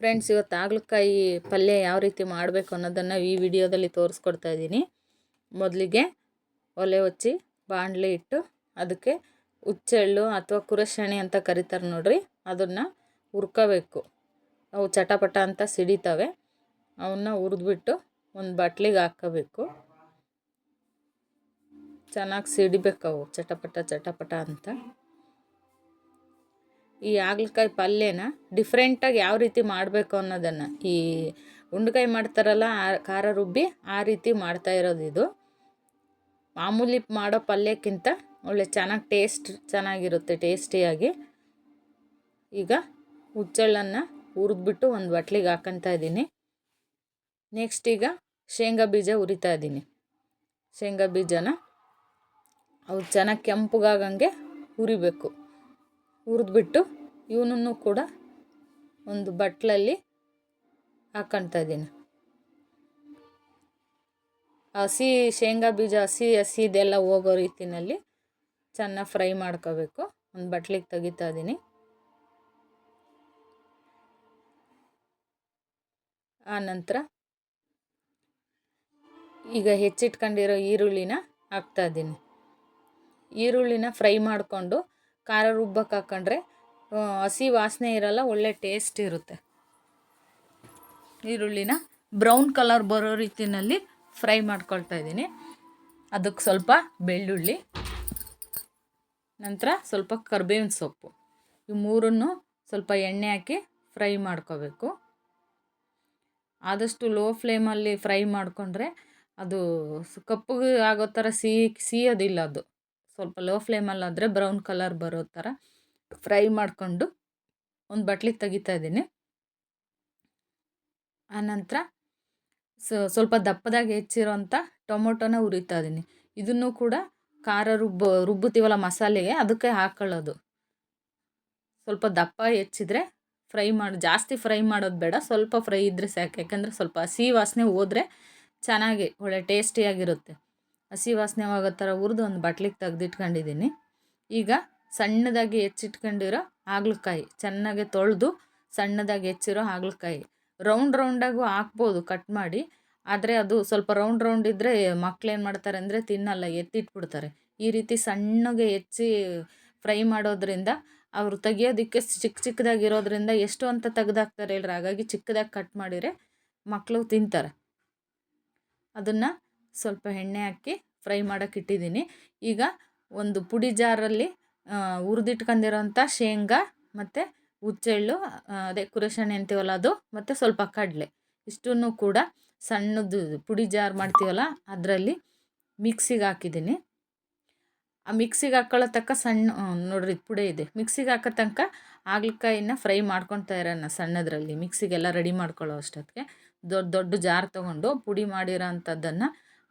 Friends ಇವತ್ತು ಹಾಗಲಕಾಯಿ ಪಲ್ಯ ಯಾವ ರೀತಿ ಮಾಡಬೇಕು ಅನ್ನೋದನ್ನು ಈ ವಿಡಿಯೋದಲ್ಲಿ ತೋರಿಸ್ಕೊಡ್ತಾ ಇದ್ದೀನಿ. ಮೊದಲಿಗೆ ಒಲೆ ಹೊಚ್ಚಿ ಬಾಣಲೆ ಇಟ್ಟು ಅದಕ್ಕೆ ಹುಚ್ಚೆಳ್ಳು ಅಥವಾ ಕುರಶಣಿ ಅಂತ ಕರಿತಾರೆ ನೋಡ್ರಿ, ಅದನ್ನು ಹುರ್ಕೋಬೇಕು. ಅವು ಚಟಪಟ ಅಂತ ಸಿಡಿತವೆ. ಅವನ್ನ ಹುರಿದ್ಬಿಟ್ಟು ಒಂದು ಬಟ್ಲಿಗೆ ಹಾಕ್ಕೋಬೇಕು ಚೆನ್ನಾಗಿ ಸಿಡಿಬೇಕು ಅವು, ಚಟಪಟ ಚಟಪಟ ಅಂತ. ಈ ಹಾಗಲಕಾಯಿ ಪಲ್ಯನ ಡಿಫ್ರೆಂಟಾಗಿ ಯಾವ ರೀತಿ ಮಾಡಬೇಕು ಅನ್ನೋದನ್ನು ಈ ಉಂಡೆಕಾಯಿ ಮಾಡ್ತಾರಲ್ಲ, ಆ ಖಾರ ರುಬ್ಬಿ ಆ ರೀತಿ ಮಾಡ್ತಾ ಇರೋದು ಇದು. ಮಾಮೂಲಿ ಮಾಡೋ ಪಲ್ಯಕ್ಕಿಂತ ಒಳ್ಳೆ ಚೆನ್ನಾಗಿ ಟೇಸ್ಟ್ ಚೆನ್ನಾಗಿರುತ್ತೆ ಟೇಸ್ಟಿಯಾಗಿ ಈಗ ಹುಚ್ಚೆಳ್ಳನ್ನು ಹುರಿದ್ಬಿಟ್ಟು ಒಂದು ಬಟ್ಲಿಗೆ ಹಾಕೊತಾ ಇದ್ದೀನಿ ನೆಕ್ಸ್ಟ್ ಈಗ ಶೇಂಗಾ ಬೀಜ ಉರಿತಾ ಇದ್ದೀನಿ ಶೇಂಗಾ ಬೀಜನ ಅವು ಚೆನ್ನಾಗಿ ಕೆಂಪಗಾಗಂಗೆ ಹುರಿಬೇಕು. ಹುರಿದ್ಬಿಟ್ಟು ಇವನನ್ನು ಕೂಡ ಒಂದು ಬಟ್ಲಲ್ಲಿ ಹಾಕ್ಕೊಳ್ತಾ ಇದ್ದೀನಿ. ಹಸಿ ಶೇಂಗಾ ಬೀಜ, ಹಸಿ ಹಸಿ ಇದೆಲ್ಲ ಹೋಗೋ ರೀತಿಯಲ್ಲಿ ಚೆನ್ನಾಗಿ ಫ್ರೈ ಮಾಡ್ಕೋಬೇಕು. ಒಂದು ಬಟ್ಲಿಗೆ ತೆಗಿತಾ ಇದ್ದೀನಿ. ಆ ನಂತರ ಈಗ ಹೆಚ್ಚಿಟ್ಕೊಂಡಿರೋ ಈರುಳ್ಳಿನ ಹಾಕ್ತಾ ಇದ್ದೀನಿ. ಈರುಳ್ಳಿನ ಫ್ರೈ ಮಾಡಿಕೊಂಡು, ಖಾರ ರುಬ್ಬಕ್ಕೆ ಹಾಕೊಂಡ್ರೆ ಹಸಿ ವಾಸನೆ ಇರಲ್ಲ, ಒಳ್ಳೆ ಟೇಸ್ಟ್ ಇರುತ್ತೆ. ಈರುಳ್ಳಿನ ಬ್ರೌನ್ ಕಲರ್ ಬರೋ ರೀತಿಯಲ್ಲಿ ಫ್ರೈ ಮಾಡ್ಕೊಳ್ತಾ ಇದ್ದೀನಿ. ಅದಕ್ಕೆ ಸ್ವಲ್ಪ ಬೆಳ್ಳುಳ್ಳಿ, ನಂತರ ಸ್ವಲ್ಪ ಕರ್ಬೇವಿನ ಸೊಪ್ಪು. ಈ ಮೂರನ್ನು ಸ್ವಲ್ಪ ಎಣ್ಣೆ ಹಾಕಿ ಫ್ರೈ ಮಾಡ್ಕೋಬೇಕು. ಆದಷ್ಟು ಲೋ ಫ್ಲೇಮಲ್ಲಿ ಫ್ರೈ ಮಾಡಿಕೊಂಡ್ರೆ ಅದು ಕಪ್ಪಗೆ ಆಗೋ ಥರ ಸಿಹಿ ಸಿಹಿಯೋದಿಲ್ಲ ಅದು. ಸ್ವಲ್ಪ ಲೋ ಫ್ಲೇಮಲ್ಲಾದರೆ ಬ್ರೌನ್ ಕಲರ್ ಬರೋ ಥರ. ಫ್ರೈ ಮಾಡಿಕೊಂಡು ಒಂದು ಬಟ್ಲಿಗೆ ತೆಗಿತಾ ಇದ್ದೀನಿ. ಆನಂತರ ಸ್ವಲ್ಪ ದಪ್ಪದಾಗಿ ಹೆಚ್ಚಿರೋಂಥ ಟೊಮೊಟೊನ ಉರಿತಾ ಇದ್ದೀನಿ. ಇದನ್ನು ಕೂಡ ಖಾರ ರುಬ್ಬ, ರುಬ್ಬುತ್ತೀವಲ್ಲ ಮಸಾಲೆಗೆ, ಅದಕ್ಕೆ ಹಾಕೊಳ್ಳೋದು. ಸ್ವಲ್ಪ ದಪ್ಪ ಹೆಚ್ಚಿದ್ರೆ ಫ್ರೈ ಮಾಡಿ, ಜಾಸ್ತಿ ಫ್ರೈ ಮಾಡೋದು ಬೇಡ, ಸ್ವಲ್ಪ ಫ್ರೈ ಇದ್ದರೆ ಸಾಕು. ಯಾಕೆಂದರೆ ಸ್ವಲ್ಪ ಹಸಿ ವಾಸನೆ ಹೋದರೆ ಚೆನ್ನಾಗಿ, ಒಳ್ಳೆ ಟೇಸ್ಟಿಯಾಗಿರುತ್ತೆ. ಹಸಿ ವಾಸನೆ ಆಗೋ ಥರ ಹುರಿದು ಒಂದು ಬಟ್ಲಿಗೆ ತೆಗೆದಿಟ್ಕೊಂಡಿದ್ದೀನಿ. ಈಗ ಸಣ್ಣದಾಗಿ ಹೆಚ್ಚಿಟ್ಕೊಂಡಿರೋ ಹಾಗಲಕಾಯಿ, ಚೆನ್ನಾಗಿ ತೊಳೆದು ಸಣ್ಣದಾಗಿ ಹೆಚ್ಚಿರೋ ಹಾಗಲಕಾಯಿ. ರೌಂಡ್ ರೌಂಡಾಗೂ ಹಾಕ್ಬೋದು ಕಟ್ ಮಾಡಿ, ಆದರೆ ಅದು ಸ್ವಲ್ಪ ರೌಂಡ್ ರೌಂಡ್ ಇದ್ದರೆ ಏನು ಮಾಡ್ತಾರೆ ಅಂದರೆ ತಿನ್ನಲ್ಲ, ಎತ್ತಿಟ್ಬಿಡ್ತಾರೆ. ಈ ರೀತಿ ಸಣ್ಣಗೆ ಹೆಚ್ಚಿ ಫ್ರೈ ಮಾಡೋದ್ರಿಂದ ಅವರು ತೆಗಿಯೋದಕ್ಕೆ ಚಿಕ್ಕ ಚಿಕ್ಕದಾಗಿರೋದ್ರಿಂದ ಎಷ್ಟು ಅಂತ ತೆಗ್ದಾಕ್ತಾರೆ ಹೇಳ್ರಿ, ಹಾಗಾಗಿ ಚಿಕ್ಕದಾಗಿ ಕಟ್ ಮಾಡಿದರೆ ಮಕ್ಕಳು ತಿಂತಾರೆ. ಅದನ್ನು ಸ್ವಲ್ಪ ಎಣ್ಣೆ ಹಾಕಿ ಫ್ರೈ ಮಾಡೋಕೆ ಇಟ್ಟಿದ್ದೀನಿ. ಈಗ ಒಂದು ಪುಡಿ ಜಾರಲ್ಲಿ ಹುರಿದಿಟ್ಕೊಂಡಿರೋಂಥ ಶೇಂಗಾ ಮತ್ತು ಹುಚ್ಚೆಳ್ಳು ಅದೇ ಕುರಶಣೆ ಅಂತೀವಲ್ಲ ಅದು, ಮತ್ತು ಸ್ವಲ್ಪ ಕಡಲೆ. ಇಷ್ಟನ್ನು ಕೂಡ ಸಣ್ಣದು ಪುಡಿ ಜಾರ್ ಮಾಡ್ತೀವಲ್ಲ, ಅದರಲ್ಲಿ ಮಿಕ್ಸಿಗೆ ಹಾಕಿದ್ದೀನಿ. ಆ ಮಿಕ್ಸಿಗೆ ಹಾಕ್ಕೊಳ್ಳೋ ತಕ್ಕ ಸಣ್ಣ ನೋಡ್ರಿ ಪುಡಿ ಇದೆ. ಮಿಕ್ಸಿಗೆ ಹಾಕೋ ತನಕ ಹಾಗಲಕಾಯಿನ ಫ್ರೈ ಮಾಡ್ಕೊತಾ ಇರೋಣ ಸಣ್ಣದರಲ್ಲಿ. ಮಿಕ್ಸಿಗೆಲ್ಲ ರೆಡಿ ಮಾಡ್ಕೊಳ್ಳೋ ಅಷ್ಟೊತ್ತಿಗೆ. ದೊಡ್ಡ ದೊಡ್ಡ ಜಾರ್ ತೊಗೊಂಡು ಪುಡಿ ಮಾಡಿರೋ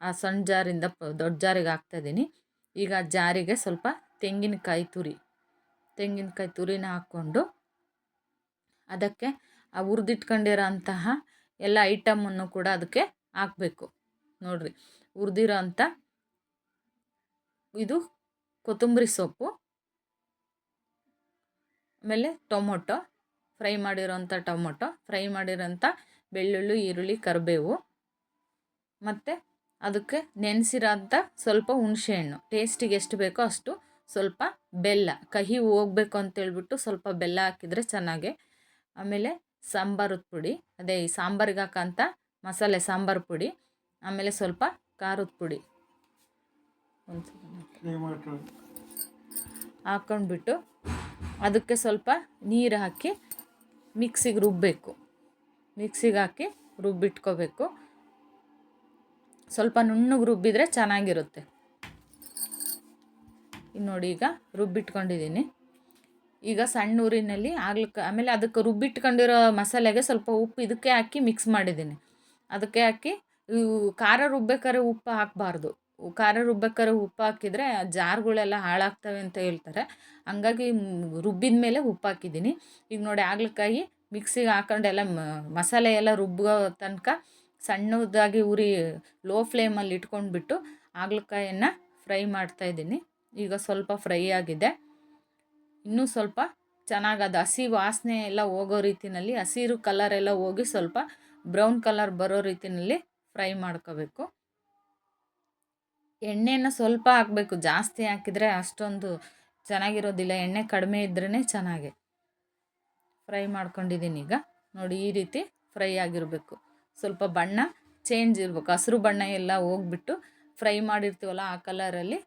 ಆ ಸಣ್ಣ ಜಾರಿಂದ ದೊಡ್ಡ ಜಾರಿಗೆ ಹಾಕ್ತಾಯಿದ್ದೀನಿ ಈಗ ಜಾರಿಗೆ ಸ್ವಲ್ಪ ತೆಂಗಿನಕಾಯಿ ತುರಿ. ತೆಂಗಿನಕಾಯಿ ತುರಿನ ಹಾಕ್ಕೊಂಡು ಅದಕ್ಕೆ ಆ ಹುರಿದಿಟ್ಕೊಂಡಿರೋ ಅಂತಹ ಎಲ್ಲ ಐಟಮನ್ನು ಕೂಡ ಅದಕ್ಕೆ ಹಾಕಬೇಕು. ನೋಡಿರಿ ಹುರಿದಿರೋ ಅಂಥ ಇದು ಕೊತ್ತಂಬರಿ ಸೊಪ್ಪು, ಆಮೇಲೆ ಟೊಮೊಟೊ, ಫ್ರೈ ಮಾಡಿರೋಂಥ ಟೊಮೊಟೊ, ಫ್ರೈ ಮಾಡಿರೋಂಥ ಬೆಳ್ಳುಳ್ಳಿ, ಈರುಳ್ಳಿ, ಕರಿಬೇವು, ಮತ್ತು ಅದಕ್ಕೆ ನೆನೆಸಿರೋಂಥ ಸ್ವಲ್ಪ ಹುಣಸೆಹಣ್ಣು ಟೇಸ್ಟಿಗೆ ಎಷ್ಟು ಬೇಕೋ ಅಷ್ಟು ಸ್ವಲ್ಪ ಬೆಲ್ಲ ಕಹಿ ಹೋಗ್ಬೇಕು ಅಂತೇಳ್ಬಿಟ್ಟು ಸ್ವಲ್ಪ ಬೆಲ್ಲ ಹಾಕಿದರೆ ಚೆನ್ನಾಗೆ. ಆಮೇಲೆ ಸಾಂಬಾರದ ಪುಡಿ ಅದೇ ಈ ಸಾಂಬಾರಿಗೆ ಹಾಕೋಂಥ ಮಸಾಲೆ ಸಾಂಬಾರು ಪುಡಿ ಆಮೇಲೆ ಸ್ವಲ್ಪ ಖಾರದ ಪುಡಿ. ಹಾಕ್ಕೊಂಡ್ಬಿಟ್ಟು ಅದಕ್ಕೆ ಸ್ವಲ್ಪ ನೀರು ಹಾಕಿ ಮಿಕ್ಸಿಗೆ ರುಬ್ಬಬೇಕು ಮಿಕ್ಸಿಗೆ ಹಾಕಿ ರುಬ್ಬಿಟ್ಕೋಬೇಕು. ಸ್ವಲ್ಪ ನುಣ್ಣಗೆ ರುಬ್ಬಿದರೆ ಚೆನ್ನಾಗಿರುತ್ತೆ. ನೋಡಿ ಈಗ ರುಬ್ಬಿಟ್ಕೊಂಡಿದ್ದೀನಿ. ಈಗ ಸಣ್ಣ ಊರಿನಲ್ಲಿ ಆಗ್ಲಿಕ್ಕೆ, ಆಮೇಲೆ ಅದಕ್ಕೆ ರುಬ್ಬಿಟ್ಕೊಂಡಿರೋ ಮಸಾಲೆಗೆ ಸ್ವಲ್ಪ ಉಪ್ಪು ಇದಕ್ಕೆ ಹಾಕಿ ಮಿಕ್ಸ್ ಮಾಡಿದ್ದೀನಿ. ಅದಕ್ಕೆ ಹಾಕಿ ಖಾರ ರುಬ್ಬೇಕಾದ್ರೆ ಉಪ್ಪು ಹಾಕಬಾರ್ದು. ಖಾರ ರುಬ್ಬೇಕಾದ್ರೆ ಉಪ್ಪು ಹಾಕಿದರೆ ಜಾರ್ಗಳೆಲ್ಲ ಹಾಳಾಗ್ತವೆ ಅಂತ ಹೇಳ್ತಾರೆ. ಹಂಗಾಗಿ ರುಬ್ಬಿದ ಮೇಲೆ ಉಪ್ಪು ಹಾಕಿದ್ದೀನಿ. ಈಗ ನೋಡಿ ಆಗ್ಲಿಕ್ಕಾಗಿ ಮಿಕ್ಸಿಗೆ ಹಾಕೊಂಡೆಲ್ಲ ಮಸಾಲೆ ಎಲ್ಲ ರುಬ್ಬೋ ತನಕ ಸಣ್ಣದಾಗಿ ಉರಿ ಲೋ ಫ್ಲೇಮಲ್ಲಿ ಇಟ್ಕೊಂಡ್ಬಿಟ್ಟು ಹಾಗಲಕಾಯಿಯನ್ನು ಫ್ರೈ ಮಾಡ್ತಾಯಿದ್ದೀನಿ ಈಗ ಸ್ವಲ್ಪ ಫ್ರೈ ಆಗಿದೆ. ಇನ್ನೂ ಸ್ವಲ್ಪ ಚೆನ್ನಾಗಿ ಅದು ಹಸಿ ವಾಸನೆ ಎಲ್ಲ ಹೋಗೋ ರೀತಿಯಲ್ಲಿ ಹಸಿರು ಕಲರ್ ಎಲ್ಲ ಹೋಗಿ ಸ್ವಲ್ಪ ಬ್ರೌನ್ ಕಲರ್ ಬರೋ ರೀತಿಯಲ್ಲಿ ಫ್ರೈ ಮಾಡ್ಕೋಬೇಕು. ಎಣ್ಣೆನ ಸ್ವಲ್ಪ ಹಾಕಬೇಕು, ಜಾಸ್ತಿ ಹಾಕಿದರೆ ಅಷ್ಟೊಂದು ಚೆನ್ನಾಗಿರೋದಿಲ್ಲ, ಎಣ್ಣೆ ಕಡಿಮೆ ಇದ್ರೇ ಚೆನ್ನಾಗೆ. ಫ್ರೈ ಮಾಡ್ಕೊಂಡಿದ್ದೀನಿ ಈಗ. ನೋಡಿ ಈ ರೀತಿ ಫ್ರೈ ಆಗಿರಬೇಕು. ಸ್ವಲ್ಪ ಬಣ್ಣ ಚೇಂಜ್ ಇರಬೇಕು, ಹಸಿರು ಬಣ್ಣ ಎಲ್ಲ ಹೋಗ್ಬಿಟ್ಟು ಫ್ರೈ ಮಾಡಿರ್ತೀವಲ್ಲ ಆ ಕಲರಲ್ಲಿ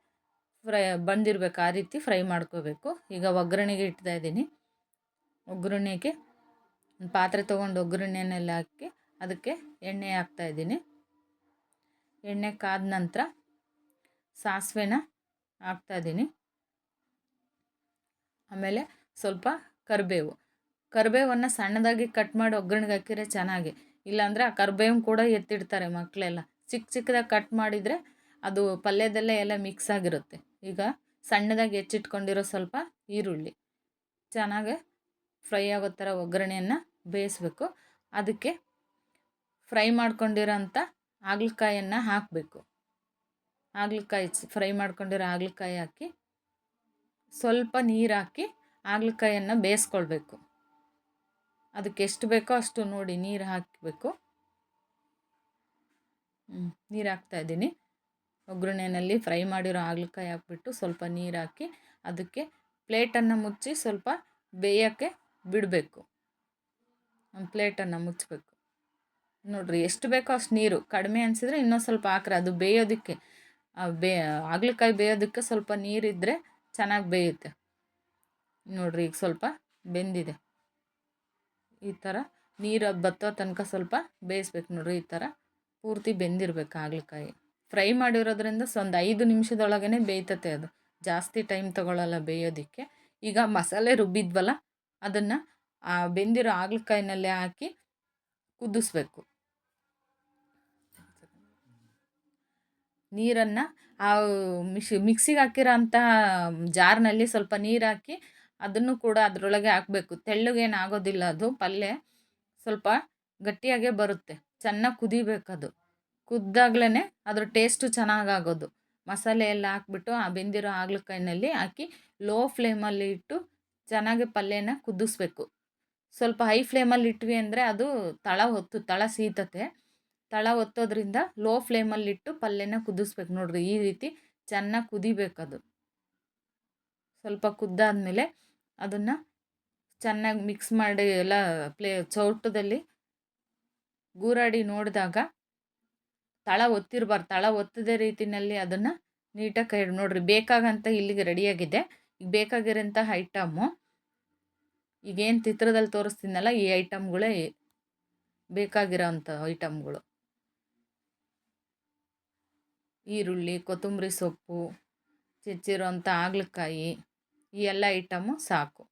ಫ್ರೈ ಬಂದಿರಬೇಕು, ಆ ರೀತಿ ಫ್ರೈ ಮಾಡ್ಕೋಬೇಕು. ಈಗ ಒಗ್ಗರಣೆಗೆ ಇಡ್ತಾ ಇದ್ದೀನಿ. ಒಗ್ಗರಣೆಗೆ ಪಾತ್ರೆ ತೊಗೊಂಡು ಒಗ್ಗರಣೆನೆಲ್ಲ ಹಾಕಿ ಅದಕ್ಕೆ ಎಣ್ಣೆ ಹಾಕ್ತಾ ಇದ್ದೀನಿ. ಎಣ್ಣೆ ಕಾದ ನಂತರ ಸಾಸಿವೆನ ಹಾಕ್ತಾಯಿದ್ದೀನಿ ಆಮೇಲೆ ಸ್ವಲ್ಪ ಕರಿಬೇವು. ಕರಿಬೇವನ್ನು ಸಣ್ಣದಾಗಿ ಕಟ್ ಮಾಡಿ ಒಗ್ಗರಣೆಗೆ ಹಾಕಿದರೆ ಚೆನ್ನಾಗಿ. ಇಲ್ಲಾಂದರೆ ಆ ಕರಿಬೇವು ಕೂಡ ಎತ್ತಿಡ್ತಾರೆ ಮಕ್ಕಳೆಲ್ಲ ಚಿಕ್ಕ ಚಿಕ್ಕದಾಗಿ ಕಟ್ ಮಾಡಿದರೆ ಅದು ಪಲ್ಯದಲ್ಲೇ ಎಲ್ಲ ಮಿಕ್ಸ್ ಆಗಿರುತ್ತೆ. ಈಗ ಸಣ್ಣದಾಗಿ ಹೆಚ್ಚಿಟ್ಕೊಂಡಿರೋ ಸ್ವಲ್ಪ ಈರುಳ್ಳಿ. ಚೆನ್ನಾಗಿ ಫ್ರೈ ಆಗೋ ಥರ ಒಗ್ಗರಣೆಯನ್ನು ಬೇಯಿಸ್ಬೇಕು. ಅದಕ್ಕೆ ಫ್ರೈ ಮಾಡ್ಕೊಂಡಿರೋಂಥ ಹಾಗಲಕಾಯನ್ನು ಹಾಕಬೇಕು. ಹಾಗಲಕಾಯಿ ಫ್ರೈ ಮಾಡ್ಕೊಂಡಿರೋ ಹಾಗಲಕಾಯಿ ಹಾಕಿ ಸ್ವಲ್ಪ ನೀರು ಹಾಕಿ ಹಾಗಲಕಾಯನ್ನು ಬೇಯಿಸ್ಕೊಳ್ಬೇಕು. ಅದಕ್ಕೆ ಎಷ್ಟು ಬೇಕೋ ಅಷ್ಟು ನೋಡಿ ನೀರು ಹಾಕಬೇಕು. ನೀರು ಹಾಕ್ತಾಯಿದ್ದೀನಿ ಒಗ್ಗರಣೆಯಲ್ಲಿ ಫ್ರೈ ಮಾಡಿರೋ ಹಾಗಲಕಾಯಿ ಹಾಕ್ಬಿಟ್ಟು ಸ್ವಲ್ಪ ನೀರು ಹಾಕಿ ಅದಕ್ಕೆ ಪ್ಲೇಟನ್ನು ಮುಚ್ಚಿ ಸ್ವಲ್ಪ ಬೇಯೋಕ್ಕೆ ಬಿಡಬೇಕು. ಒಂದು ಪ್ಲೇಟನ್ನು ಮುಚ್ಚಬೇಕು ನೋಡಿರಿ ಎಷ್ಟು ಬೇಕೋ ಅಷ್ಟು ನೀರು. ಕಡಿಮೆ ಅನಿಸಿದ್ರೆ ಇನ್ನೊಂದು ಸ್ವಲ್ಪ ಹಾಕ್ರೆ. ಅದು ಬೇಯೋದಕ್ಕೆ ಬೇ, ಹಾಗಲಕಾಯಿ ಬೇಯೋದಕ್ಕೆ ಸ್ವಲ್ಪ ನೀರಿದ್ದರೆ ಚೆನ್ನಾಗಿ ಬೇಯುತ್ತೆ. ನೋಡಿರಿ ಈಗ ಸ್ವಲ್ಪ ಬೆಂದಿದೆ. ಈ ಥರ ನೀರು ಬತ್ತೋ ತನಕ ಸ್ವಲ್ಪ ಬೇಯಿಸ್ಬೇಕು ನೋಡಿರಿ. ಈ ಥರ ಪೂರ್ತಿ ಬೆಂದಿರಬೇಕು ಹಾಗಲಕಾಯಿ. ಫ್ರೈ ಮಾಡಿರೋದ್ರಿಂದ ಒಂದು ಐದು ನಿಮಿಷದೊಳಗೇ ಬೇಯ್ತತೆ ಅದು. ಜಾಸ್ತಿ ಟೈಮ್ ತೊಗೊಳ್ಳಲ್ಲ ಬೇಯೋದಕ್ಕೆ. ಈಗ ಮಸಾಲೆ ರುಬ್ಬಿದ್ವಲ್ಲ, ಅದನ್ನು ಆ ಬೆಂದಿರೋ ಹಾಗಲಕಾಯಿನಲ್ಲೇ ಹಾಕಿ ಕುದಿಸ್ಬೇಕು. ನೀರನ್ನು ಆ ಮಿಶ್, ಮಿಕ್ಸಿಗೆ ಹಾಕಿರೋ ಅಂಥ ಜಾರ್ನಲ್ಲಿ ಸ್ವಲ್ಪ ನೀರು ಹಾಕಿ ಅದನ್ನು ಕೂಡ ಅದರೊಳಗೆ ಹಾಕಬೇಕು. ತೆಳ್ಳಗೇನು ಆಗೋದಿಲ್ಲ ಅದು ಪಲ್ಯ ಸ್ವಲ್ಪ ಗಟ್ಟಿಯಾಗೇ ಬರುತ್ತೆ. ಚೆನ್ನಾಗಿ ಕುದಿಬೇಕದು. ಕುದ್ದಾಗ್ಲೇ ಅದ್ರ ಟೇಸ್ಟು ಚೆನ್ನಾಗಾಗೋದು. ಮಸಾಲೆ ಎಲ್ಲ ಹಾಕ್ಬಿಟ್ಟು ಆ ಬೆಂದಿರೋ ಹಾಗಲಕಾಯಿನಲ್ಲಿ ಹಾಕಿ ಲೋ ಫ್ಲೇಮಲ್ಲಿ ಇಟ್ಟು ಚೆನ್ನಾಗಿ ಪಲ್ಯನ ಕುದಿಸ್ಬೇಕು. ಸ್ವಲ್ಪ ಹೈ ಫ್ಲೇಮಲ್ಲಿ ಇಟ್ವಿ ಅಂದರೆ ಅದು ತಳ ಹೊತ್ತು, ತಳ ಸೀತತೆ. ತಳ ಒತ್ತೋದ್ರಿಂದ ಲೋ ಫ್ಲೇಮಲ್ಲಿಟ್ಟು ಪಲ್ಯನ ಕುದಿಸ್ಬೇಕು ನೋಡ್ರಿ, ಈ ರೀತಿ ಚೆನ್ನಾಗಿ ಕುದಿಬೇಕದು. ಸ್ವಲ್ಪ ಕುದ್ದಾದಮೇಲೆ ಅದನ್ನು ಚೆನ್ನಾಗಿ ಮಿಕ್ಸ್ ಮಾಡಿ ಎಲ್ಲ ಪ್ಲೇ ಚೌಟದಲ್ಲಿ ಗೂರಾಡಿ ನೋಡಿದಾಗ ತಳ ಒತ್ತಿರಬಾರ್ದು, ತಳ ಒತ್ತದೇ ರೀತಿಯಲ್ಲಿ ಅದನ್ನು ನೀಟಾಗಿ ಕೈ ನೋಡಿರಿ ಬೇಕಾಗಂತ ಇಲ್ಲಿಗೆ ರೆಡಿಯಾಗಿದೆ ಈಗ ಬೇಕಾಗಿರೋಂಥ ಐಟಮ್ಮು ಈಗೇನು ಚಿತ್ರದಲ್ಲಿ ತೋರಿಸ್ತೀನಲ್ಲ ಈ ಐಟಮ್ಗಳೇ ಬೇಕಾಗಿರೋ ಅಂಥ ಐಟಮ್ಗಳು ಈರುಳ್ಳಿ, ಕೊತ್ತಂಬರಿ ಸೊಪ್ಪು ಹೆಚ್ಚಿರೋಂಥ ಹಾಗಲಕಾಯಿ ಈ ಎಲ್ಲ ಐಟಮು ಸಾಕು.